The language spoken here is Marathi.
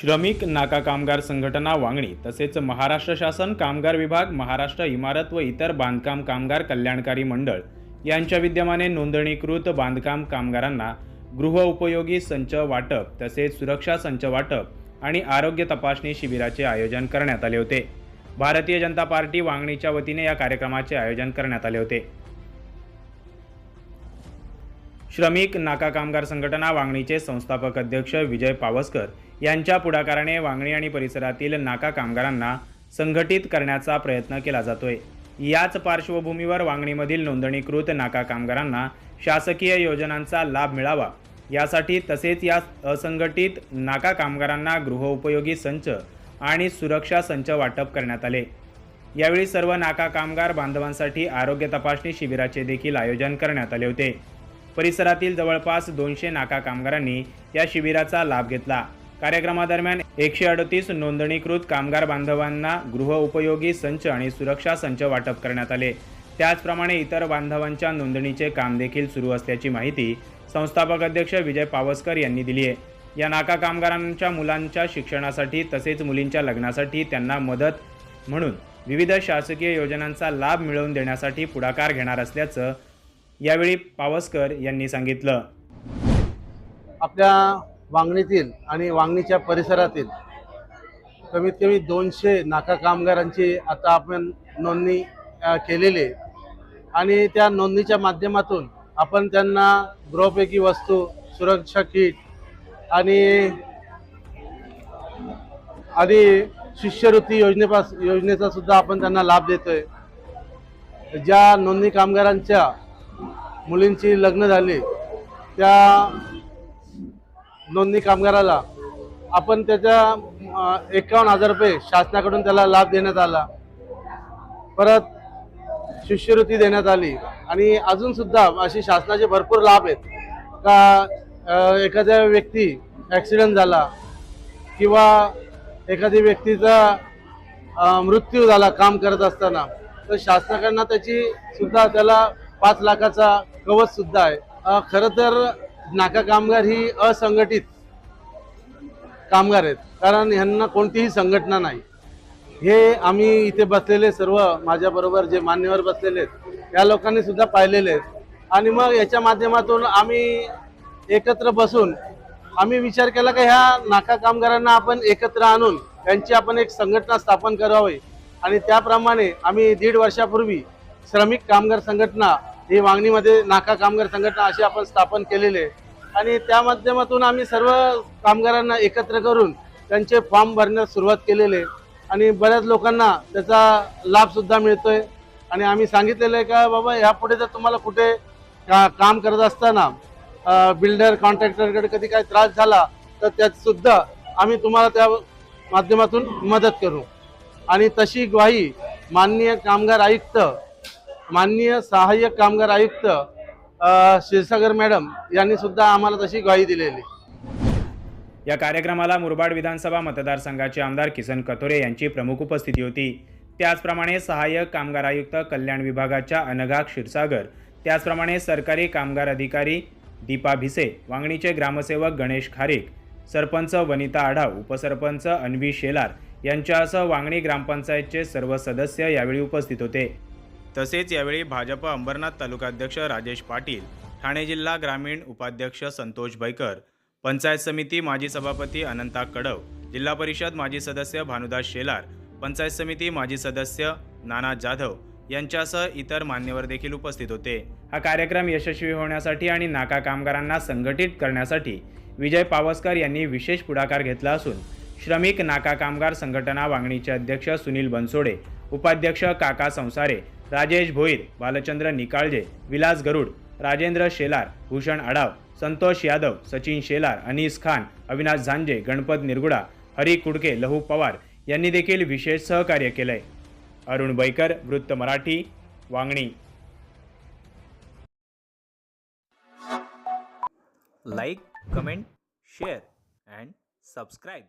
श्रमिक नाका कामगार संघटना वांगणी तसेच महाराष्ट्र शासन कामगार विभाग महाराष्ट्र इमारत व इतर बांधकाम कामगार कल्याणकारी मंडळ यांच्या विद्यमाने नोंदणीकृत बांधकाम कामगारांना गृह उपयोगी संच वाटप तसेच सुरक्षा संच वाटप आणि आरोग्य तपासणी शिबिराचे आयोजन करण्यात आले होते. भारतीय जनता पार्टी वांगणीच्या वतीने या कार्यक्रमाचे आयोजन करण्यात आले होते. श्रमिक नाका कामगार संघटना वांगणीचे संस्थापक अध्यक्ष विजय पावसकर यांच्या पुढाकाराने वांगणी आणि परिसरातील नाका कामगारांना संघटित करण्याचा प्रयत्न केला जातोय. याच पार्श्वभूमीवर वांगणीमधील नोंदणीकृत नाका कामगारांना शासकीय योजनांचा लाभ मिळावा. यासाठी तसेच या असंघटित नाका कामगारांना गृहउपयोगी संच आणि सुरक्षा संच वाटप करण्यात आले. यावेळी सर्व नाका कामगार बांधवांसाठी आरोग्य तपासणी शिबिराचे देखील आयोजन करण्यात आले होते. परिसरातील जवळपास दोनशे नाका कामगारांनी या शिबिराचा लाभ घेतला. कार्यक्रमादरम्यान एकशे अडतीस नोंदणीकृत कामगार बांधवांना गृह उपयोगी संच आणि सुरक्षा संच वाटप करण्यात आले. त्याचप्रमाणे इतर बांधवांच्या नोंदणीचे काम देखील सुरू असल्याची माहिती संस्थापक अध्यक्ष विजय पावसकर यांनी दिली आहे. या नाका कामगारांच्या मुलांच्या शिक्षणासाठी तसेच मुलींच्या लग्नासाठी त्यांना मदत म्हणून विविध शासकीय योजनांचा लाभ मिळवून देण्यासाठी पुढाकार घेणार असल्याचं यावेळी पावसकर यांनी सांगितलं. आपल्या वांगणीतील आणि वांगणीच्या परिसरातील कमीत कमी दोनशे नाका कामगारांची आता आपण नोंदणी केलेली आहे. आणि त्या नोंदणीच्या माध्यमातून आपण त्यांना गृहपैकी वस्तू सुरक्षा किट आणि आणि शिष्यवृत्ती योजनेपास योजनेचा सुद्धा आपण त्यांना लाभ देतोय. ज्या नोंदणी कामगारांच्या मुलींची लग्न झाली त्या नोंदणी कामगाराला आपण त्याच्या एकावन्न हजार रुपये शासनाकडून त्याला लाभ देण्यात आला. परत शिष्यवृत्ती देण्यात आली. आणि अजून सुद्धा असे शासनाचे भरपूर लाभ आहेत. का एखाद्या व्यक्ती ॲक्सिडेंट झाला किंवा एखादी व्यक्तीचा मृत्यू झाला काम करत असताना तर शासनाकडनं त्याची सुद्धा त्याला पाच लाखाचा कवच सुद्धा आहे. खरं तर नाका कामगार ही असंघटित कामगार आहेत. कारण ह्यांना कोणतीही संघटना नाही. हे आम्ही इथे बसलेले सर्व माझ्याबरोबर जे मान्यवर बसलेले आहेत या लोकांनी सुद्धा पाहिलेले आहेत. आणि मग याच्या माध्यमातून आम्ही एकत्र बसून आम्ही विचार केला की ह्या नाका कामगारांना आपण एकत्र आणून त्यांची आपण एक संघटना स्थापन करावी. आणि त्याप्रमाणे आम्ही दीड वर्षापूर्वी श्रमिक कामगार संघटना ही मागणीमध्ये नाका कामगार संघटना अशी आपण स्थापन केलेली आहे. आणि त्या माध्यमातून आम्ही सर्व कामगारांना एकत्र करून त्यांचे फॉर्म भरण्यास सुरुवात केलेली आहे. आणि बऱ्याच लोकांना त्याचा लाभसुद्धा मिळतोय. आणि आम्ही सांगितलेलं आहे का बाबा यापुढे जर तुम्हाला कुठे का काम करत असताना बिल्डर कॉन्ट्रॅक्टरकडे कधी काही त्रास झाला तर त्यातसुद्धा आम्ही तुम्हाला त्या माध्यमातून मदत करू. आणि तशी ग्वाही माननीय कामगार आयुक्त माननीय सहाय्यक कामगार आयुक्त क्षीरसागर मॅडम यांनी सुद्धा आम्हाला तशी ग्वाही दिलेली. या कार्यक्रमाला मुरबाड विधानसभा मतदारसंघाचे आमदार किसन कथोरे यांची प्रमुख उपस्थिती होती. त्याचप्रमाणे सहाय्यक कामगार आयुक्त कल्याण विभागाच्या अनघा क्षीरसागर त्याचप्रमाणे सरकारी कामगार अधिकारी दीपा भिसे वांगणीचे ग्रामसेवक गणेश खारीक सरपंच वनिता आढाव उपसरपंच अन्वी शेलार यांच्यासह वांगणी ग्रामपंचायतचे सर्व सदस्य यावेळी उपस्थित होते. तसेच यावेळी भाजप अंबरनाथ तालुकाध्यक्ष राजेश पाटील ठाणे जिल्हा ग्रामीण उपाध्यक्ष संतोष बैकर पंचायत समिती माजी सभापती अनंता कडव जिल्हा परिषद माजी सदस्य भानुदास शेलार पंचायत समिती माजी सदस्य नाना जाधव यांच्यासह इतर मान्यवर देखील उपस्थित होते. हा कार्यक्रम यशस्वी होण्यासाठी आणि नाका कामगारांना संघटित करण्यासाठी विजय पावसकर यांनी विशेष पुढाकार घेतला असून श्रमिक नाका कामगार संघटना वांगणीचे अध्यक्ष सुनील बनसोडे उपाध्यक्ष काका संसारे राजेश भोईर बालचंद्र निकाळजे विलास गरुड राजेंद्र शेलार भूषण आडाव संतोष यादव सचिन शेलार अनीस खान अविनाश झांजे गणपत निरगुडा हरी कुडके लहू पवार यांनी देखील विशेष सहकार्य केलंय. अरुण बैकर वृत्त Marathi Vangani. Like comment share and subscribe